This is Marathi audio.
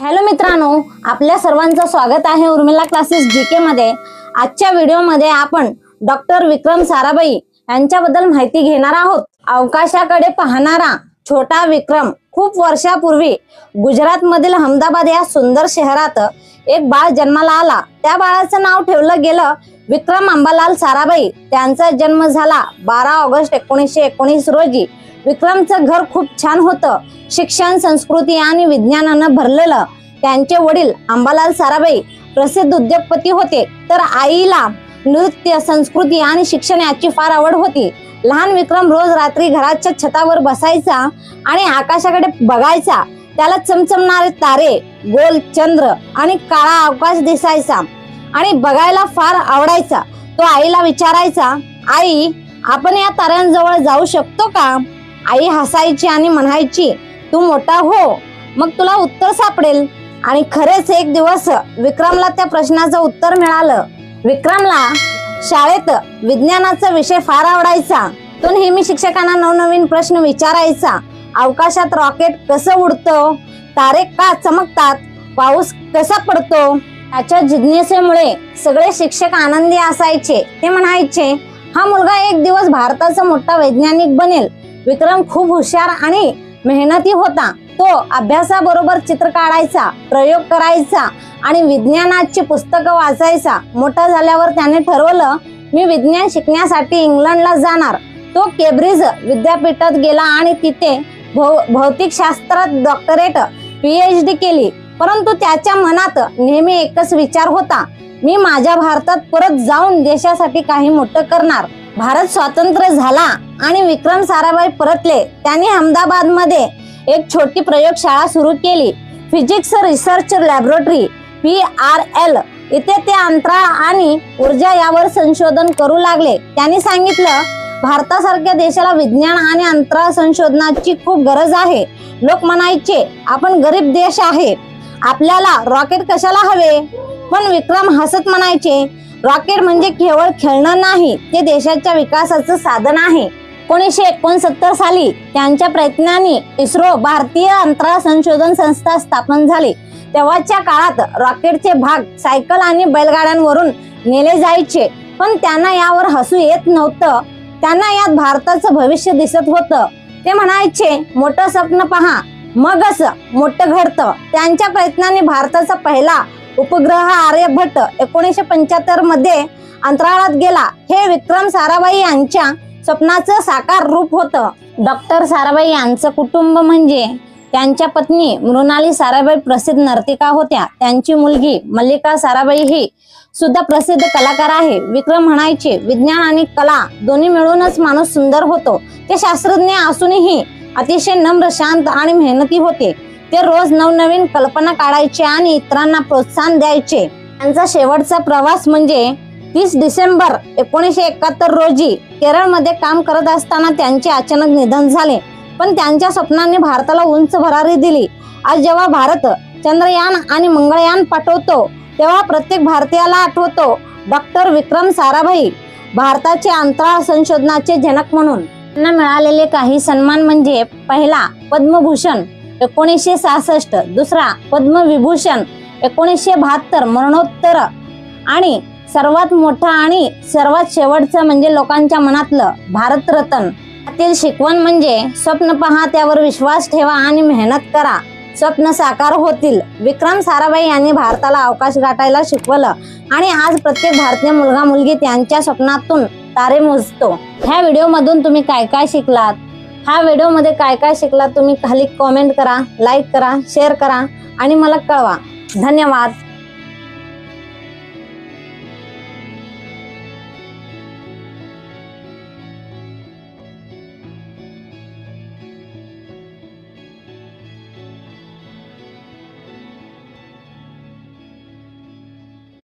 हॅलो मित्रांनो आपल्या सर्वांचं स्वागत आहे उर्मिला क्लासेस जी के मध्ये. आजच्या व्हिडिओमध्ये आपण डॉक्टर विक्रम साराभाई यांच्याबद्दल माहिती घेणार आहोत. अवकाशाकडे पाहणारा छोटा विक्रम खूप वर्षापूर्वी गुजरात मधील अहमदाबाद या सुंदर शहरात एक बाळ जन्माला आला. त्या बाळाचं नाव ठेवलं गेलं विक्रम अंबालाल साराभाई त्यांचा जन्म झाला बारा ऑगस्ट एकोणीसशे एकोणीस रोजी. विक्रमचं घर खूप छान होतं. शिक्षण संस्कृती आणि विज्ञानानं भरलेलं त्यांचे वडील अंबालाल साराभाई प्रसिद्ध उद्योगपती होते. तर आईला नृत्य संस्कृती आणि शिक्षण याची फार आवड होती. लहान विक्रम रोज रात्री घराच्या छतावर बसायचा आणि आकाशाकडे बघायचा. त्याला चमचमणारे तारे गोल चंद्र आणि काळा अवकाश दिसायचा आणि बघायला फार आवडायचा. तो आईला विचारायचा आई आपण या ताऱ्यांजवळ जाऊ शकतो का? आई हसायची आणि म्हणायची तू मोठा हो मग तुला उत्तर सापडेल. आणि खरेच एक दिवस विक्रमला त्या प्रश्नाचं उत्तर मिळालं. विक्रमला शाळेत विज्ञानाचा विषय फार आवडायचा. तो नेहमी शिक्षकांना नवनवीन प्रश्न विचारायचा. अवकाशात रॉकेट कसं उडतं? तारे का चमकतात? पाऊस कसा पडतो? त्याच्या जिज्ञासेमुळे सगळे शिक्षक आनंदी असायचे. ते म्हणायचे हा मुलगा एक दिवस भारताचा मोठा वैज्ञानिक बनेल. विक्रम खूप हुशार आणि मेहनती होता. तो अभ्यासाबरोबर चित्र काढायचा प्रयोग करायचा आणि विज्ञानाची पुस्तकं वाचायचा. मोठा झाल्यावर त्याने ठरवलं मी विज्ञान शिकण्यासाठी इंग्लंडला जाणार. तो केब्रिज विद्यापीठात गेला आणि तिथे भौ- भौतिकशास्त्रात डॉक्टरेट पी एच डी केली. परंतु त्याच्या मनात नेहमी एकच विचार होता. मी माझ्या भारतात परत जाऊन देशासाठी काही मोठं करणार. भारत स्वातंत्र्य झाला आणि विक्रम साराभाई परतले त्यांनी अहमदाबादमध्ये एक छोटी प्रयोगशाळा सुरू केली. Physics research laboratory P R L इथे ते अंतराळ आणि ऊर्जा यावर संशोधन करू लागले. त्यांनी सांगितलं भारतासारख्या देशाला विज्ञान आणि अंतराळ संशोधनाची खूप गरज आहे. लोक म्हणायचे आपण गरीब देश आहे. आपल्याला रॉकेट कशाला हवे? पण विक्रम हसत म्हणायचे रॉकेट म्हणजे केवळ खेळणं नाही ते देशाच्या विकासाचं साधन आहे. एकोणीसशे एकोणसत्तर साली त्यांच्या प्रयत्नांनी इस्रो भारतीय अंतराळ संशोधन संस्था स्थापन झाली. तेव्हाच्या काळात रॉकेटचे भाग सायकल आणि बैलगाड्यांवरून नेले जायचे पण त्यांना यावर हसू येत नव्हतं. त्यांना यात भारताचं भविष्य दिसत होतं. ते म्हणायचे मोठं स्वप्न पहा मगच मोठं घडतं. त्यांच्या प्रयत्नांनी भारताचा पहिला उपग्रह आर्यभट्ट एकोणीसशे पंच्याहत्तरमध्ये अंतराळात गेला. हे विक्रम साराभाई यांच्या स्वप्नाचं साकार रूप होतं. डॉक्टर साराभाई यांचं कुटुंब म्हणजे त्यांच्या पत्नी मृणाली साराभाई प्रसिद्ध नर्तिका होत्या. त्यांची मुलगी मल्लिका साराभाई ही सुद्धा प्रसिद्ध कलाकार आहे. विक्रम म्हणायचे विज्ञान आणि कला दोन्ही मिळूनच माणूस सुंदर होतो. ते शास्त्रज्ञ असूनही अतिशय नम्र शांत आणि मेहनती होते. ते रोज नवनवीन कल्पना काढायचे आणि इतरांना प्रोत्साहन द्यायचे. त्यांचा शेवटचा प्रवास म्हणजे तीस डिसेंबर एकोणीसशे एकाहत्तर रोजी केरळमध्ये काम करत असताना त्यांचे अचानक निधन झाले. पण त्यांच्या स्वप्नांनी भारताला उंच भरारी दिली. आज जेव्हा भारत चंद्रयान आणि मंगळयान पाठवतो तेव्हा प्रत्येक भारतीयाला आठवतो डॉक्टर विक्रम साराभाई भारताचे अंतराळ संशोधनाचे जनक म्हणून. त्यांना मिळालेले काही सन्मान म्हणजे पहिला पद्मभूषण. एकोणीसशे सहासष्ट दुसरा पद्मविभूषण एकोणीसशे बहात्तर मरणोत्तर आणि सर्वात मोठा आणि सर्वात शेवटचं म्हणजे लोकांच्या मनातलं भारतरत्न. त्यातील शिकवण म्हणजे स्वप्न पहा त्यावर विश्वास ठेवा आणि मेहनत करा. स्वप्न साकार होतील. विक्रम साराभाई यांनी भारताला अवकाश गाठायला शिकवलं आणि आज प्रत्येक भारतीय मुलगा मुलगी त्यांच्या स्वप्नातून तारे मोजतो. ह्या व्हिडिओमधून तुम्ही काय काय शिकलात? हा व्हिडिओमध्ये काय काय शिकलात तुम्ही खाली कॉमेंट करा लाईक करा शेअर करा आणि मला कळवा. धन्यवाद.